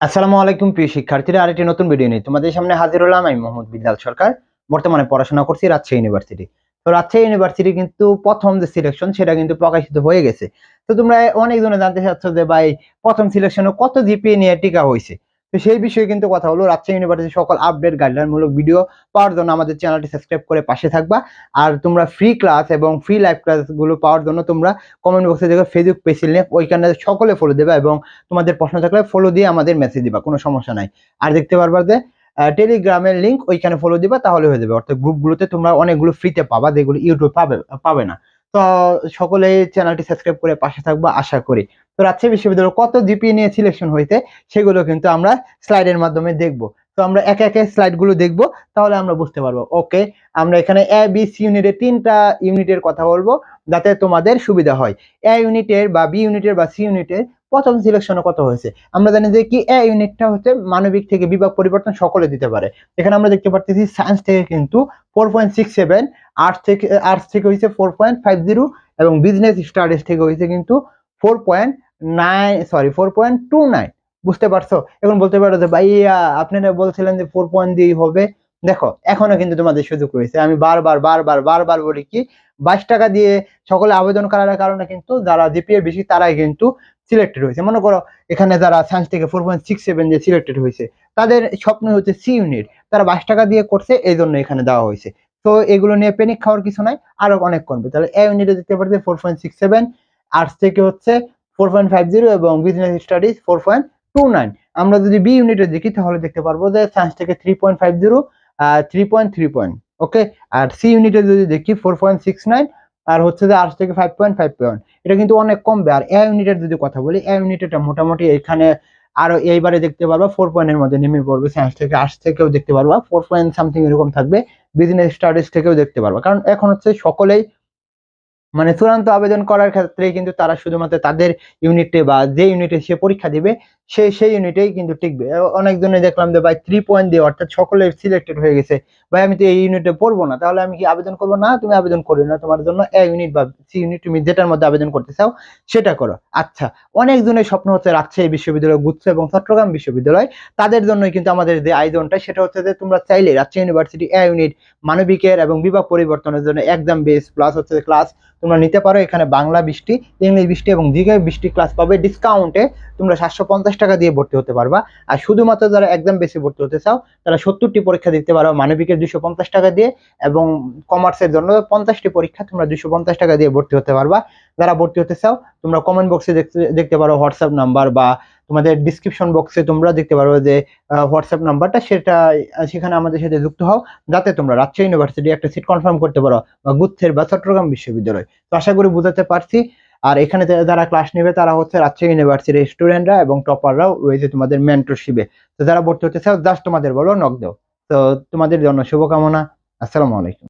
আসসালামু আলাইকুম, প্রিয় শিক্ষার্থীরা, আরেকটি নতুন ভিডিও নিয়ে তোমাদের সামনে হাজির হলাম আমি মোহাম্মদ বিল্লাল সরকার। বর্তমানে পড়াশোনা করছি রাজশাহী ইউনিভার্সিটি তো রাজশাহী ইউনিভার্সিটি কিন্তু প্রথম যে সিলেকশন সেটা কিন্তু প্রকাশিত হয়ে গেছে। তো তোমরা অনেকজনে জানতে চাচ্ছ যে ভাই, প্রথম সিলেকশনে কত জিপিএ নিয়ে টিকা হয়েছে? তো সেই বিষয়ে কিন্তু কথা হলো। রাজশাহী ইউনিভার্সিটি সকল আপডেট গাইডলাইন মূলক ভিডিও পাওয়ার জন্য আমাদের চ্যানেলটি সাবস্ক্রাইব করে পাশে থাকবা। আর তোমরা ফ্রি ক্লাস এবং ফ্রি লাইভ ক্লাসগুলো পাওয়ার জন্য তোমরা কমেন্ট বক্সে দেখবে ফেসবুক পেজ লিঙ্ক ওইখানে সকলে ফলো দেবে এবং তোমাদের প্রশ্ন থাকলে ফলো দিয়ে আমাদের মেসেজ দিবা, কোনো সমস্যা নাই। আর দেখতে পারবা যে টেলিগ্রামের লিঙ্ক ওইখানে ফলো দিবা, তাহলে হয়ে যাবে। অর্থাৎ গ্রুপগুলোতে তোমরা অনেকগুলো ফ্রিতে পাবা, যেগুলো ইউটিউব পাবে পাবে না। তো সকলে চ্যানেলটি সাবস্ক্রাইব করে পাশে থাকবা, আশা করি। তো রাজশাহী বিশ্ববিদ্যালয় কত জিপি নিয়ে সিলেকশন হয়েছে, সেগুলো কিন্তু আমরা স্লাইডের মাধ্যমে দেখব। তো আমরা একে একে স্লাইডগুলো দেখব, তাহলে আমরা বুঝতে পারব। ওকে আমরা এখানে এ বি সি ইউনিটের তিনটা ইউনিটের কথা বলব, যাতে তোমাদের সুবিধা হয়। এ ইউনিটের বা বি ইউনিটের বা সি ইউনিটের প্রথম সিলেকশনে কত হয়েছে? আমরা জানি যে কি এ ইউনিটটা হচ্ছে মানবিক থেকে বিভাগ পরিবর্তন সকলে দিতে পারে। এখানে আমরা দেখতে পারতেছি সায়েন্স থেকে কিন্তু four point six seven arts থেকে আর্টস থেকে হয়েছে ফোর পয়েন্ট ফাইভ জিরো এবং বিজনেস স্টাডিজ থেকে হয়েছে কিন্তু four point nine sorry four point two nine বুঝতে পারছ? এখন বলতে পারো যে ভাইয়া আপনারা বলছিলেন যে ফোর পয়েন্ট দিয়েই হবে। দেখো, এখনও কিন্তু তোমাদের সুযোগ রয়েছে। আমি বারবার বারবার বারবার বলি কি, বাইশ টাকা দিয়ে সকলে আবেদন করার কারণে কিন্তু যারা জিপিএ বেশি, তারাই কিন্তু সিলেক্টেড হয়েছে। মনে করো, এখানে যারা সায়েন্স থেকে ফোর পয়েন্ট সিক্স সেভেন দিয়ে সিলেক্টেড হয়েছে, তাদের স্বপ্ন হচ্ছে সি ইউনিট তারা বাইশ টাকা দিয়ে করছে, এই জন্য এখানে দেওয়া হয়েছে। তো এগুলো নিয়ে পেনিক খাওয়ার কিছু নাই, আরও অনেক কমবে। তাহলে এ ইউনিটে দেখতে পারছে four point six seven arts থেকে হচ্ছে ফোর পয়েন্ট ফাইভ জিরো এবং business studies four point two nine আমরা যদি বি ইউনিটে দেখি, তাহলে দেখতে পারব যে সায়েন্স থেকে three point five zero three point three point okay আর সি ইউনিটে যদি দেখি ফোর পয়েন্ট সিক্স নাইন আর হচ্ছে যে আর্টস থেকে ফাইভ পয়েন্ট ফাইভ পয়েন্ট এটা কিন্তু অনেক কমবে। আর এ ইউনিটের যদি কথা বলি এ ইউনিটেটা মোটামুটি এখানে আরও এইবারে দেখতে পারবা ফোর পয়েন্টের মধ্যে নেমে পড়বে। সায়েন্স থেকে আর্টস থেকেও দেখতে পারবা ফোর পয়েন্ট সামথিং এরকম থাকবে। বিজনেস স্টাডিজ থেকেও দেখতে পারবা। কারণ এখন হচ্ছে সকলেই মানে চূড়ান্ত আবেদন করার ক্ষেত্রে কিন্তু তারা শুধুমাত্র তাদের ইউনিটে বা যে ইউনিটে সে পরীক্ষা দিবে সে সেই ইউনিটেই কিন্তু টিকবে। অনেকজনে দেখলাম যে, ভাই থ্রি পয়েন্ট দিয়ে, অর্থাৎ সকলে সিলেক্টেড হয়ে গেছে। ভাই, আমি তো এই ইউনিটে পড়ব না। তাহলে আমি কি আবেদন করব? না, তুমি আবেদন করো না। তোমার জন্য এ ইউনিট বা সি ইউনিট তুমি যেটার মধ্যে আবেদন করতে চাও, সেটা করো। আচ্ছা অনেকজনের স্বপ্ন হচ্ছে রাজশাহী বিশ্ববিদ্যালয় গুচ্ছ এবং চট্টগ্রাম বিশ্ববিদ্যালয়। তাদের জন্যই কিন্তু আমাদের যে আয়োজনটা, সেটা হচ্ছে যে, তোমরা চাইলে রাজশাহী ইউনিভার্সিটি এ ইউনিট মানবিকের এবং বিভাগ পরিবর্তনের জন্য এক্সাম বেস প্লাস হচ্ছে ক্লাস তোমরা নিতে পারো। এখানে বাংলা বৃষ্টি, ইংলিশ বৃষ্টি এবং জিকে বৃষ্টি ক্লাস পাবে। ডিসকাউন্টে তোমরা সাতশো পঞ্চাশ টাকা দিয়ে ভর্তি হতে পারবা। আর শুধুমাত্র যারা একদম বেশি ভর্তি হতে চাও, তারা সত্তরটি পরীক্ষা দিতে পারো মানবিকের দুশো পঞ্চাশ টাকা দিয়ে এবং কমার্সের জন্য পঞ্চাশটি পরীক্ষা তোমরা দুশো পঞ্চাশ টাকা দিয়ে ভর্তি হতে পারবা। যারা ভর্তি হতে চাও, তোমরা কমেন্ট বক্সে দেখতে দেখতে পারো হোয়াটসঅ্যাপ নাম্বার বা তোমাদের ডিসক্রিপশন বক্সে তোমরা দেখতে পারো যে হোয়াটসঅ্যাপ নাম্বারটা সেটা, সেখানে আমাদের সাথে যুক্ত হও। যাতে তোমরা রাজশাহী ইউনিভার্সিটি একটা সিট কনফার্ম করতে পারো বা গুচ্ছের বা চট্টগ্রাম বিশ্ববিদ্যালয়। তো আশা করি বুঝাতে পারছি। আর এখানে যারা ক্লাস নেবে, তারা হচ্ছে রাজশাহী ইউনিভার্সিটির স্টুডেন্টরা এবং টপাররাও রয়েছে তোমাদের মেন্টরশিপে তো যারা ভর্তি হতে চাও জাস্ট তোমাদের বলো নক দাও। তো তোমাদের জন্য শুভকামনা। আসসালামু আলাইকুম।